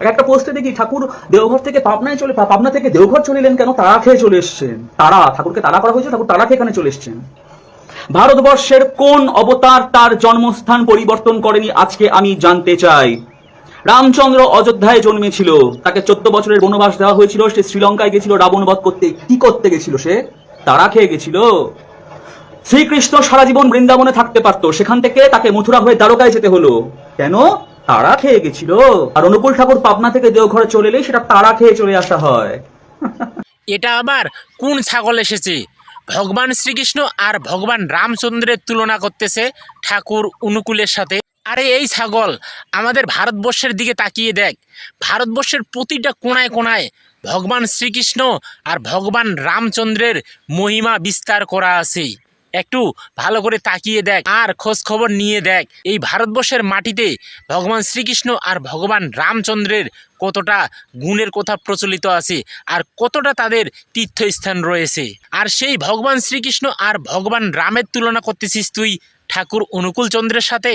এক একটা পোস্টে দেখি ঠাকুর দেওঘর থেকে পাবনায় চলে পাবনা থেকে দেওঘর চলে এলেন কেন? তারা খেয়ে চলে এসছেন। তারা, ঠাকুরকে তারা করা হয়েছে ঠাকুর তারা খেয়ে এখানে চলে এসছেন। ভারতবর্ষের কোন অবতার তার জন্মস্থান পরিবর্তন করেনি আজকে আমি জানতে চাই। রামচন্দ্র অযোধ্যায় জন্মেছিল। তাকে চোদ্দ বছরের বনবাস দেওয়া হয়েছিল। সে শ্রীলঙ্কায় গেছিল, রাবণ বধ করতে। কি করতে গেছিল সে? তারা খেয়ে গেছিল। শ্রীকৃষ্ণ সারা জীবন বৃন্দাবনে থাকতে পারতো। সেখান থেকে তাকে মথুরা হয়ে দ্বারকায় যেতে হলো। কেন? তারা খেয়ে গেছিল। আর অনুকূল ঠাকুর পাবনা থেকে দেওঘরে চলে এলেই সেটা তারা খেয়ে চলে আসা হয়। এটা আবার কোন ছাগল এসেছে? ভগবান শ্রীকৃষ্ণ আর ভগবান রামচন্দ্রের তুলনা করতেছে ঠাকুর অনুকূলের সাথে। আরে এই ছাগল, আমাদের ভারতবর্ষের দিকে তাকিয়ে দেখ। ভারতবর্ষের প্রতিটা কোনায় কোনায় ভগবান শ্রীকৃষ্ণ আর ভগবান রামচন্দ্রের মহিমা বিস্তার করা আছে। একটু ভালো করে তাকিয়ে দেখ, আর খোঁজ খবর নিয়ে দেখ। এই ভারতবর্ষের মাটিতে ভগবান শ্রীকৃষ্ণ আর ভগবান রামচন্দ্রের কতটা গুণের কথা প্রচলিত আছে, আর কতটা তাদের তীর্থস্থান রয়েছে। আর সেই ভগবান শ্রীকৃষ্ণ আর ভগবান রামের তুলনা করতেছিস তুই ঠাকুর অনুকূল চন্দ্রের সাথে?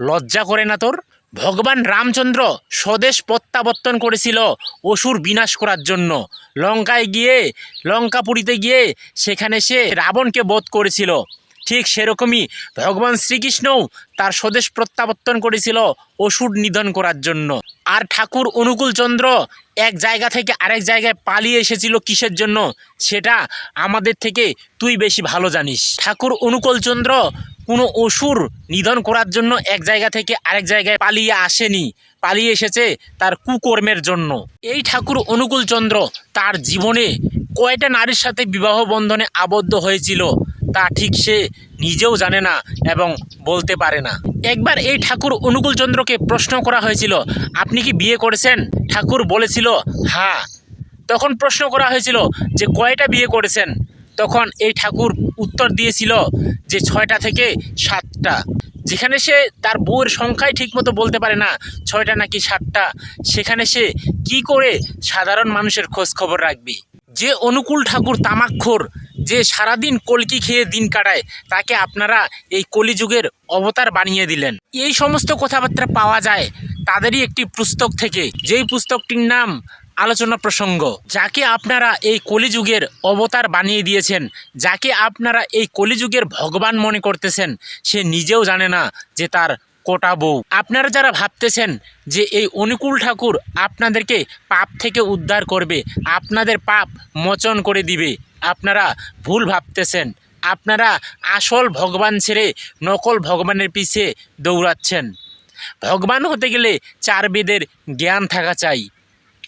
লজ্জা করে না তোর? ভগবান রামচন্দ্র স্বদেশ প্রত্যাবর্তন করেছিল অসুর বিনাশ করার জন্য। লঙ্কায় গিয়ে, লঙ্কাপুরীতে গিয়ে সেখানে সে রাবণকে বধ করেছিল। ঠিক সেরকমই ভগবান শ্রীকৃষ্ণও তার স্বদেশ প্রত্যাবর্তন করেছিল অসুর নিধন করার জন্য। আর ঠাকুর অনুকূলচন্দ্র এক জায়গা থেকে আরেক জায়গায় পালিয়ে এসেছিল কিসের জন্য? সেটা আমাদের থেকে তুই বেশি ভালো জানিস। ঠাকুর অনুকূল চন্দ্র কোনো অসুর নিধন করার জন্য এক জায়গা থেকে আরেক জায়গায় পালিয়ে আসেনি, পালিয়ে এসেছে তার কুকর্মের জন্য। এই ঠাকুর অনুকূল চন্দ্র তার জীবনে কয়টা নারীর সাথে বিবাহ বন্ধনে আবদ্ধ হয়েছিল তা ঠিক সে নিজেও জানে না এবং বলতে পারে না। একবার এই ঠাকুর অনুকূল চন্দ্রকে প্রশ্ন করা হয়েছিল, আপনি কি বিয়ে করেছেন? ঠাকুর বলেছিল হ্যাঁ। তখন প্রশ্ন করা হয়েছিল যে, কয়টা বিয়ে করেছেন? তখন এই ঠাকুর উত্তর দিয়েছিল যে ছয়টা থেকে সাতটা। যেখানে সে তার বউয়ের সংখ্যাই ঠিকমতো বলতে পারে না, ছয়টা নাকি সাতটা, সেখানে সে কি করে সাধারণ মানুষের খোঁজ খবর রাখবে? যে অনুকূল ঠাকুর তামাক্ষর, যে সারাদিন কলকি খেয়ে দিন কাটায়, তাকে আপনারা এই কলিযুগের অবতার বানিয়ে দিলেন। এই সমস্ত কথাবার্তা পাওয়া যায় তাদেরই একটি পুস্তক থেকে। যেই পুস্তকটির নাম আলোচনা প্রসঙ্গ। যাকে আপনারা এই কলিযুগের অবতার বানিয়ে দিয়েছেন, যাকে আপনারা এই কলিযুগের ভগবান মনে করতেছেন, সে নিজেও জানে না যে তার কোটা বউ। আপনারা যারা ভাবতেছেন যে এই অনুকূল ঠাকুর আপনাদেরকে পাপ থেকে উদ্ধার করবে, আপনাদের পাপ মোচন করে দিবে, আপনারা ভুল ভাবতেছেন। আপনারা আসল ভগবান ছেড়ে নকল ভগবানের পিছে দৌড়াচ্ছেন। ভগবান হতে গেলে চার বেদের জ্ঞান থাকা চাই।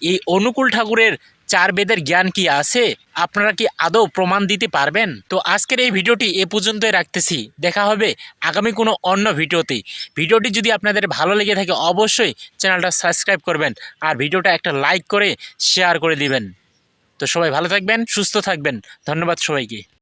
এই অনুকূল ঠাকুরের চার বেদের জ্ঞান কি আছে? আপনারা কি আদৌ প্রমাণ দিতে পারবেন? তো আজকের এই ভিডিওটি এ পর্যন্তই রাখতেছি। দেখা হবে আগামী কোনো অন্য ভিডিওতে। ভিডিওটি যদি আপনাদের ভালো লেগে থাকে, অবশ্যই চ্যানেলটা সাবস্ক্রাইব করবেন আর ভিডিওটা একটা লাইক করে শেয়ার করে দিবেন। তো সবাই ভালো থাকবেন, সুস্থ থাকবেন। ধন্যবাদ সবাইকে।